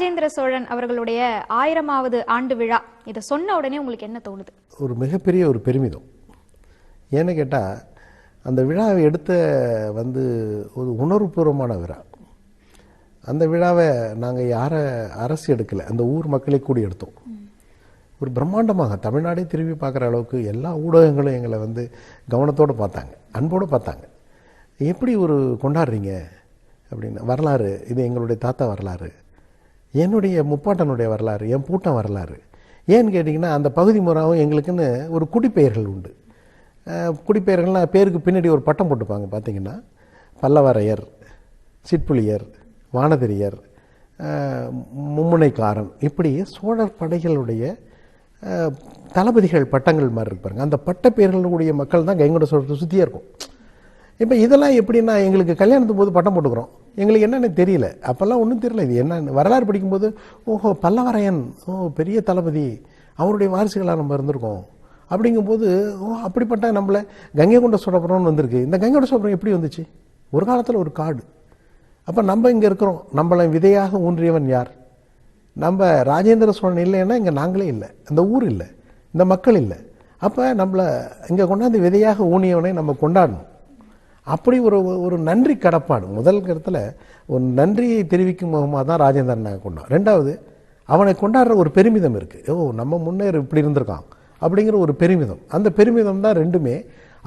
ராஜேந்திர சோழன் அவர்களுடைய ஆயிரமாவது ஆண்டு விழா. இதை சொன்ன உடனே உங்களுக்கு என்ன தோணுது? ஒரு மிகப்பெரிய ஒரு பெருமிதம். ஏன்னு கேட்டால் அந்த விழாவை எடுத்த வந்து ஒரு உணர்வுபூர்வமான விழா. அந்த விழாவை நாங்கள் யாரை அரசு எடுக்கலை. அந்த ஊர் மக்களை கூடி எடுத்தோம். ஒரு பிரம்மாண்டமாக தமிழ்நாடே திரும்பி பார்க்குற அளவுக்கு எல்லா ஊடகங்களும் எங்களை வந்து கவனத்தோடு பார்த்தாங்க. அன்போடு பார்த்தாங்க. எப்படி ஒரு கொண்டாடுறீங்க? அப்படின்னு. வரலாறு. இது எங்களுடைய தாத்தா வரலாறு. என்னுடைய முப்பாட்டனுடைய வரலாறு என் பூட்டம் வரலாறு. ஏன்னு கேட்டிங்கன்னா அந்த பகுதி முறாவும் எங்களுக்குன்னு ஒரு குடிப்பெயர்கள் உண்டு. குடிப்பெயர்கள்னால் பேருக்கு பின்னாடி ஒரு பட்டம் போட்டுப்பாங்க பார்த்தீங்கன்னா பல்லவரையர் சிற்புலியர் வானதிரியர் மும்முனைக்காரன். இப்படி சோழர் படைகளுடைய தளபதிகள் பட்டங்கள் மாதிரி இருப்பாருங்க. அந்த பட்ட பேர்களுடைய மக்கள் தான் கைங்கொண்ட சோழத்தை சுற்றியே இருக்கும். இப்போ இதெல்லாம் எப்படின்னா எங்களுக்கு கல்யாணத்து போது பட்டம் போட்டுக்கிறோம். எங்களுக்கு என்னென்னு தெரியல. அப்போல்லாம் ஒன்றும் தெரியல. இது என்னன்னு வரலாறு படிக்கும்போது ஓஹோ பல்லவரையன் ஓ பெரிய தளபதி அவருடைய வாரிசுகளாக நம்ம இருந்திருக்கோம். அப்படிங்கும்போது ஓ அப்படிப்பட்ட நம்மளை கங்கை கொண்ட சோழபுரம்னு வந்திருக்கு. இந்த கங்கை கொண்ட சோழபுரம் எப்படி வந்துச்சு? ஒரு காலத்தில் ஒரு காடு. அப்போ நம்ம இங்கே இருக்கிறோம். நம்மளை விதையாக ஊன்றியவன் யார்? நம்ம ராஜேந்திர சோழன் இல்லைன்னா இங்கே நாங்களே இல்லை. இந்த ஊர் இல்லை. இந்த மக்கள் இல்லை. அப்போ நம்மளை இங்கே கொண்டாந்து விதையாக ஊனியவனை நம்ம கொண்டாடணும். அப்படி ஒரு ஒரு நன்றி கடப்பாடு. முதல் இடத்துல ஒரு நன்றியை தெரிவிக்கும் முகமாக தான் ராஜேந்திரன் நாங்கள் கொண்டோம் ரெண்டாவது அவனை கொண்டாடுற ஒரு பெருமிதம் இருக்குது ஓ நம்ம முன்னேற இப்படி இருந்திருக்கான் அப்படிங்கிற ஒரு பெருமிதம். அந்த பெருமிதம் தான் ரெண்டுமே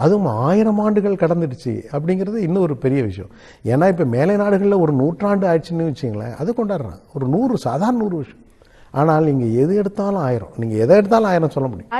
அதுவும் ஆயிரம் ஆண்டுகள் கடந்துடுச்சு அப்படிங்கிறது இன்னும் ஒரு பெரிய விஷயம். ஏன்னா இப்போ மேலை நாடுகளில் ஒரு நூற்றாண்டு ஆயிடுச்சுன்னு வச்சிங்களேன் அது கொண்டாடுறான். ஒரு நூறு சாதாரண நூறு விஷயம் ஆனால் நீங்கள் எது எடுத்தாலும் ஆயிரம். நீங்கள் எதை எடுத்தாலும் ஆயிரம் சொல்ல முடியும்.